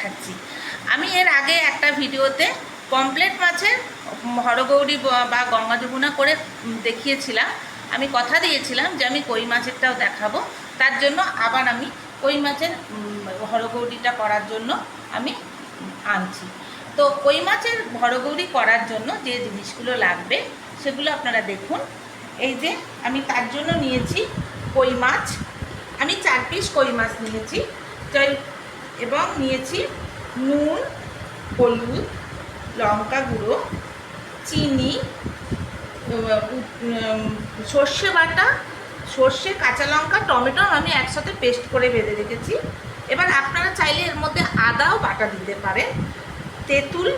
দেখাচ্ছি। আমি এর আগে একটা ভিডিওতে পমপ্লেট মাছের হরগৌরী বা গঙ্গা যমুনা করে দেখিয়েছিলাম। আমি কথা দিয়েছিলাম যে আমি কই মাছেরটাও দেখাবো। তার জন্য আবার আমি কই মাছের হরগৌরীটা করার জন্য আমি আনছি। তো কই মাছের হরগৌরী করার জন্য যে জিনিসগুলো লাগবে সেগুলো আপনারা দেখুন। এই যে আমি তার জন্য নিয়েছি কই মাছ। আমি চার পিস কই মাছ নিয়েছি। এবং নিয়েছি নুন, হলুদ, লঙ্কা গুঁড়ো, চিনি সর্ষে বাটা, সর্ষে, কাঁচা লঙ্কা, টমেটো আমি একসাথে পেস্ট করে বেঁধে রেখেছি। এবার আপনারা চাইলে এর মধ্যে আদাও বাটা দিতে পারেন। তেঁতুল,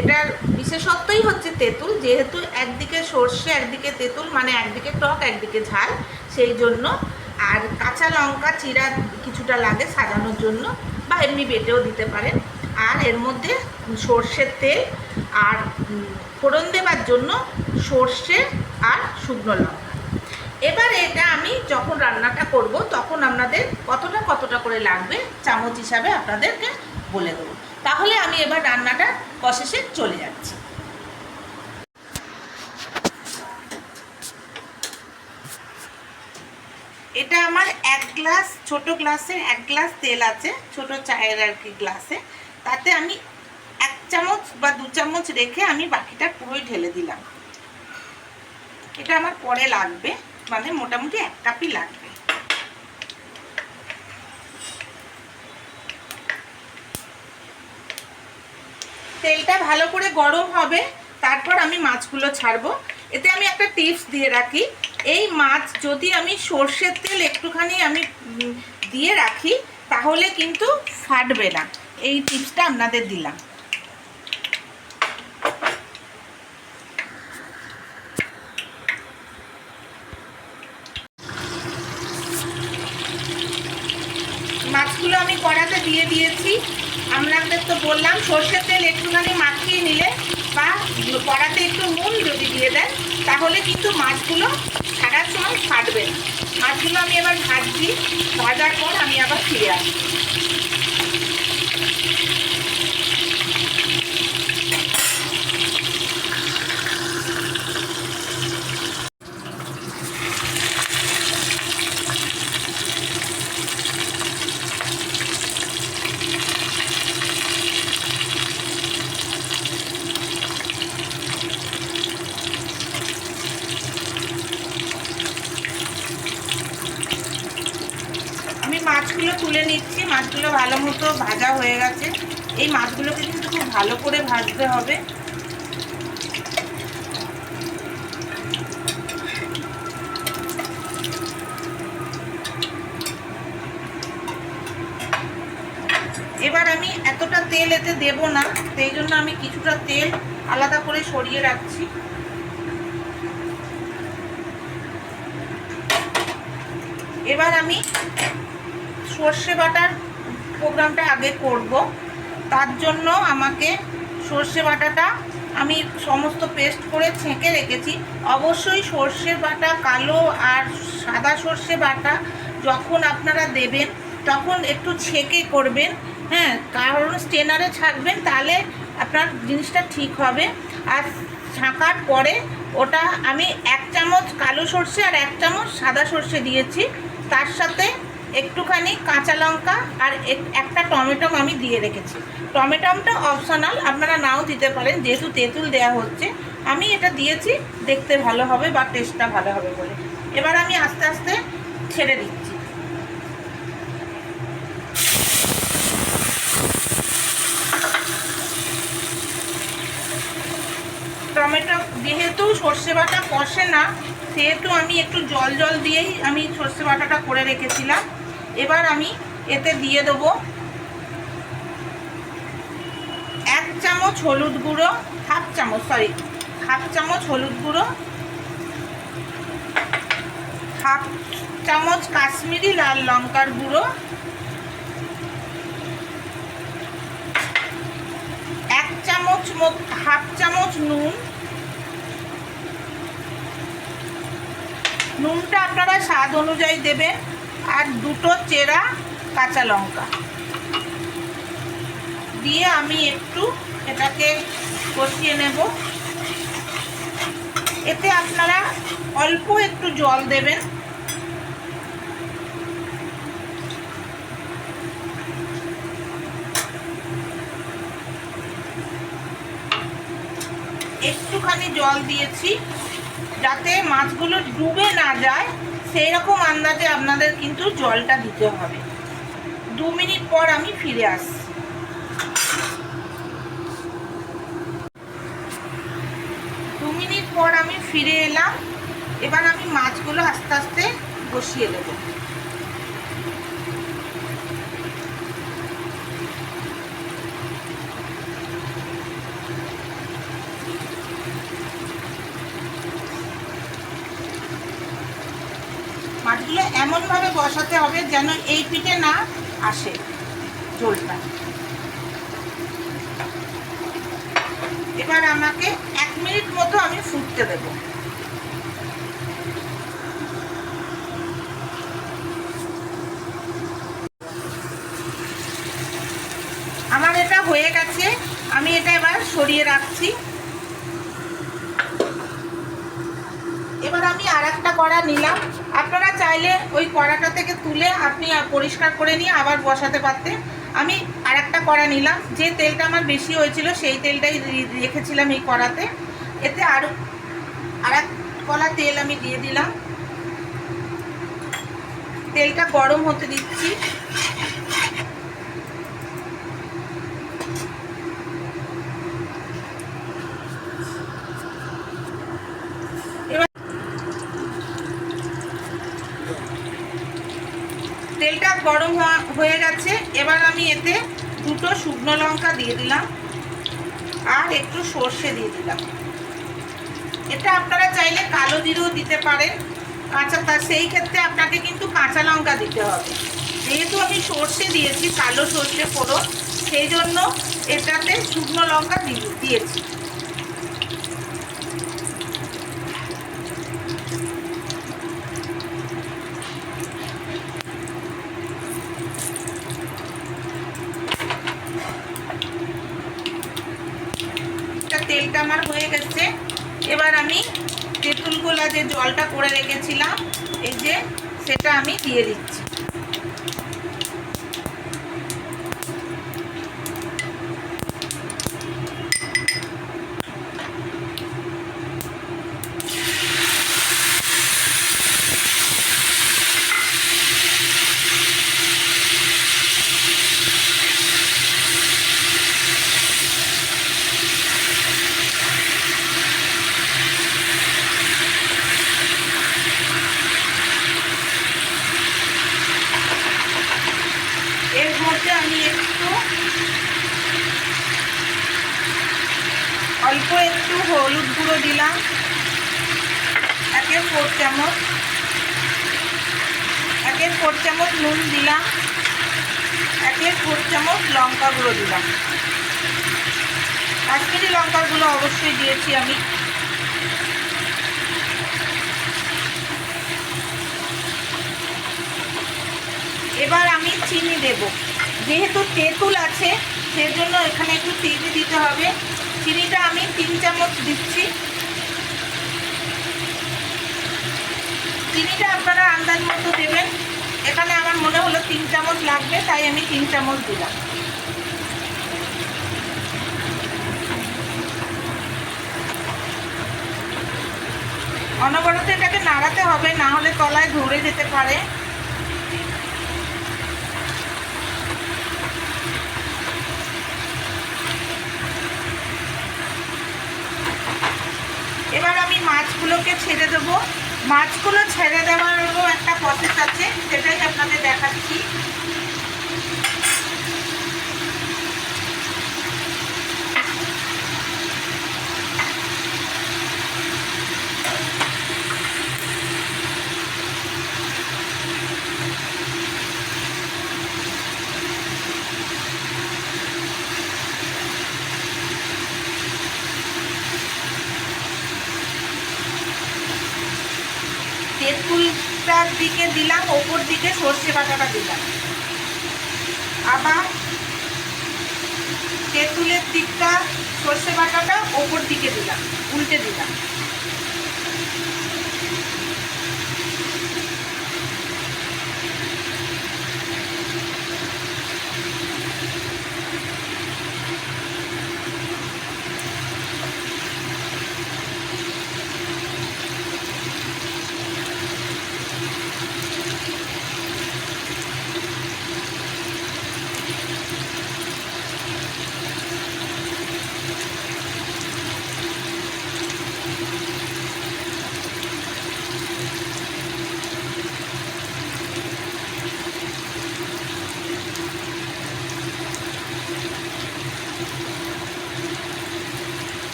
এটার বিশেষত্বই হচ্ছে তেঁতুল, যেহেতু একদিকে সর্ষে, একদিকে তেঁতুল মানে একদিকে টক, একদিকে ঝাল, সেই জন্য। আর কাঁচা লঙ্কা, চিরা কিছুটা লাগে সাজানোর জন্য। বা এমনি বেটেও দিতে পারেন। আর এর মধ্যে সর্ষের তেল আর ফোড়ন দেবার জন্য সর্ষে আর শুকনো লঙ্কা। এবার এটা আমি যখন রান্নাটা করব, তখন আপনাদের কতটা কতটা করে লাগবে চামচ হিসাবে আপনাদেরকে বলে দেবো। তাহলে আমি এবার রান্নাটা প্রসেসে চলে যাচ্ছি। এটা আমার এক গ্লাস, ছোট গ্লাসের এক গ্লাস তেল আছে, ছোট চায়ের আর কি গ্লাসে। তাতে আমি এক চামচ বা দু চামচ রেখে আমি বাকিটা পুরোই ঢেলে দিলাম। এটা আমার পরে লাগবে মানে মোটামুটি এক কাপই লাগবে। তেলটা ভালো করে গরম হবে, তারপর আমি মাছগুলো ছাড়বো। এতে আমি একটা টিপস দিয়ে রাখি এই মাছ যদি আমি সর্ষের তেল একটুখানি আমি দিয়ে রাখি, তাহলে কিন্তু ফাটবে না। এই টিপসটা আপনাদের দিলাম। মাছগুলো আমি কড়াতে দিয়ে দিয়েছি। আপনাদের তো বললাম, সর্ষের তেল একটুখানি মাখিয়ে নিলে বা কড়াতে একটু নুন যদি দিয়ে দেন, তাহলে কিন্তু মাছগুলো ছাড়ার সময় ফাটবে না। মাছগুলো আমি এবার ভাজছি ভাজার পর আমি আবার ফিরে আসব আমি মাছগুলো তুলে নিচ্ছি মাছগুলো ভালো মতো ভাজা হয়ে গেছে। এই মাছগুলোকে কিন্তু খুব ভালো করে ভাজতে হবে। এবার আমি এতটা তেল এতে দেব না, সেই জন্য আমি কিছুটা তেল আলাদা করে সরিয়ে রাখছি। এবার আমি সর্ষে বাটার প্রোগ্রামটা আগে করব। তার জন্য আমাকে সর্ষে বাটাটা আমি সমস্ত পেস্ট করে ছেঁকে রেখেছি। অবশ্যই সর্ষে বাটা, কালো আর সাদা সর্ষে বাটা যখন আপনারা দেবেন, তখন একটু ছেঁকে করবেন। হ্যাঁ কারণ স্টেনারে ছাঁকবেন তাহলে আপনার জিনিসটা ঠিক হবে। আর ছাঁকার পরে ওটা আমি এক চামচ কালো সর্ষে আর এক চামচ সাদা সর্ষে দিয়েছি। তার সাথে একটুখানি কাঁচা লঙ্কা আর এক- একটা টমেটো আমি দিয়ে রেখেছি। টমেটোটা অপশনাল আপনারা নাও দিতে পারেন, যেহেতু তেঁতুল দেওয়া হচ্ছে। আমি এটা দিয়েছি, দেখতে ভালো হবে বা টেস্টটা ভালো হবে বলে। এবার আমি আস্তে আস্তে ছেড়ে দিচ্ছি। টমেটো, যেহেতু সর্ষে বাটা কষে না, সেহেতু আমি একটু জল জল দিয়েই আমি সর্ষে বাটাটা করে রেখেছিলাম। এবার আমি এতে দিয়ে দেবো এক চামচ হলুদ গুঁড়ো, হাফ চামচ সরি হাফ চামচ হলুদ গুঁড়ো, হাফ চামচ কাশ্মীরি লাল লঙ্কার গুঁড়ো, এক চামচ হাফ চামচ নুন। নুনটা আপনারা স্বাদ অনুযায়ী দেবেন। আর দুটো চেরা কাঁচা লঙ্কা। দিয়ে আমি একটু এটাকে কষিয়ে নেব। এতে আপনারা অল্প একটু জল দেবেন। একটুখানি জল দিয়েছি যাতে মাছগুলো ডুবে না যায়। সেই রকম আন্দাজে আপনাদের কিন্তু জলটা দিতে হবে। দু মিনিট পর আমি ফিরে আসছি। দু মিনিট পর আমি ফিরে এলাম। এবার আমি মাছগুলো আস্তে আস্তে বসিয়ে দেবো। মাছগুলো এমনভাবে বসাতে হবে যেন এই পিঠে না আসে ঝোলটা। এবার আমাকে এক মিনিট মতো আমি ফুটতে দেব। আমার এটা হয়ে গেছে, আমি এটা এবার সরিয়ে রাখছি। এবার আমি আর একটা কড়া নিলাম। আপনারা চাইলে ওই কড়াটা থেকে তুলে আপনি পরিষ্কার করে নিয়ে আবার বসাতে পারতেন। আমি আর একটা কড়া নিলাম। যে তেলটা আমার বেশি হয়েছিল সেই তেলটাই রেখেছিলাম এই কড়াতে। এতে আরও আর এক কলা তেল আমি দিয়ে দিলাম। তেলটা গরম হতে দিচ্ছি তেলটা গরম হয়ে গেছে। এবার আমি এতে দুটো শুকনো লঙ্কা দিয়ে দিলাম আর একটু সর্ষে দিয়ে দিলাম। এটা আপনারা চাইলে কালো জিরেও দিতে পারেন। কাঁচা তা সেই ক্ষেত্রে আপনাকে কিন্তু কাঁচা লঙ্কা দিতে হবে। যেহেতু আমি সর্ষে দিয়েছি, কালো সর্ষে ফোড়ন, সেই জন্য এটাতে শুকনো লঙ্কা দিয়েছি তেলটা আমার হয়ে গেছে এবার আমি তেঁতুল কলা যে জলটা করে রেখেছিলাম এই যে সেটা আমি দিয়ে দিচ্ছি অল্প একটু হলুদ গুঁড়ো দিলাম একের ফোর চামচ একের ফোর চামচ নুন দিলাম একের ফোর চামচ লঙ্কা গুঁড়ো দিলাম। কাশ্মীরি লঙ্কাগুলো অবশ্যই দিয়েছি আমি। এবার আমি চিনি দেব। যেহেতু তেঁতুল আছে, সেজন্য এখানে একটু চিনি দিতে হবে। চিনিটা আমি তিন চামচ দিচ্ছি। চিনিটা আপনারা আন্দাজ মতো দেবেন। এখানে আমার মনে হলো তিন চামচ লাগবে, তাই আমি তিন চামচ দিলাম। অনবরত এটাকে নাড়াতে হবে, না হলে তলায় ধরে যেতে পারে। এবার আমি মাছগুলোকে ছেড়ে দেবো। মাছগুলো ছেড়ে দেওয়ারও একটা প্রসেস আছে সেটাই আপনাদের দেখাচ্ছি। ওপর দিকে সর্ষে বাটাটা দিলাম। আবার তেঁতুলের দিকটা সর্ষে বাটাটা ওপর দিকে দিলাম, উল্টে দিলাম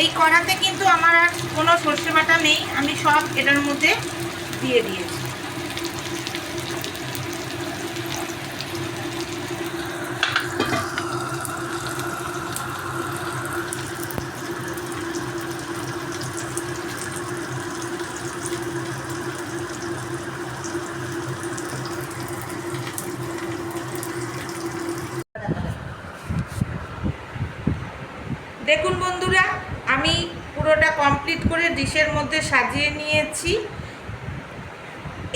এই কড়াতে কিন্তু আমার আর কোনো সর্ষে বাটা নেই। আমি সব এটার মধ্যে দিয়ে দিয়েছি। দেখুন কমপ্লিট করে ডিশের মধ্যে সাজিয়ে নিয়েছি।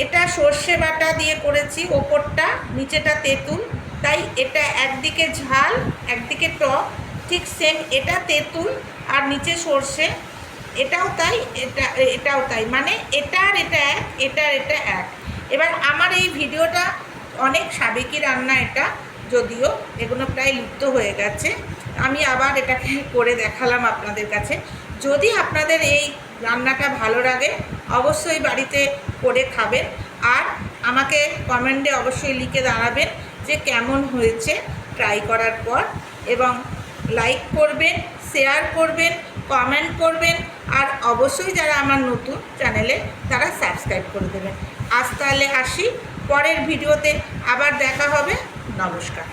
এটা সর্ষে বাটা দিয়ে করেছি, ওপরটা, নিচেটা তেঁতুল। তাই এটা একদিকে ঝাল, একদিকে টক, ঠিক সেম এটা তেঁতুল আর নিচে সর্ষে। এটাও তাই, এটা, এটাও তাই। মানে এটা আর এটা এক, এটা আর এটা এক। এবার আমার এই ভিডিওটা অনেক সাবেকি রান্না এটা, যদিও এগুলো প্রায় লুপ্ত হয়ে গেছে। আমি আবার এটাকে করে দেখালাম আপনাদের কাছে। যদি আপনাদের এই রান্নাটা ভালো লাগে, অবশ্যই বাড়িতে করে খাবেন। আর আমাকে কমেন্টে অবশ্যই লিখে দাঁড়াবেন যে কেমন হয়েছে ট্রাই করার পর। এবং লাইক করবেন শেয়ার করবেন কমেন্ট করবেন। আর অবশ্যই যারা আমার নতুন চ্যানেলে তারা সাবস্ক্রাইব করে দেবেন। আজ তাহলে আসি, পরের ভিডিওতে আবার দেখা হবে। নমস্কার।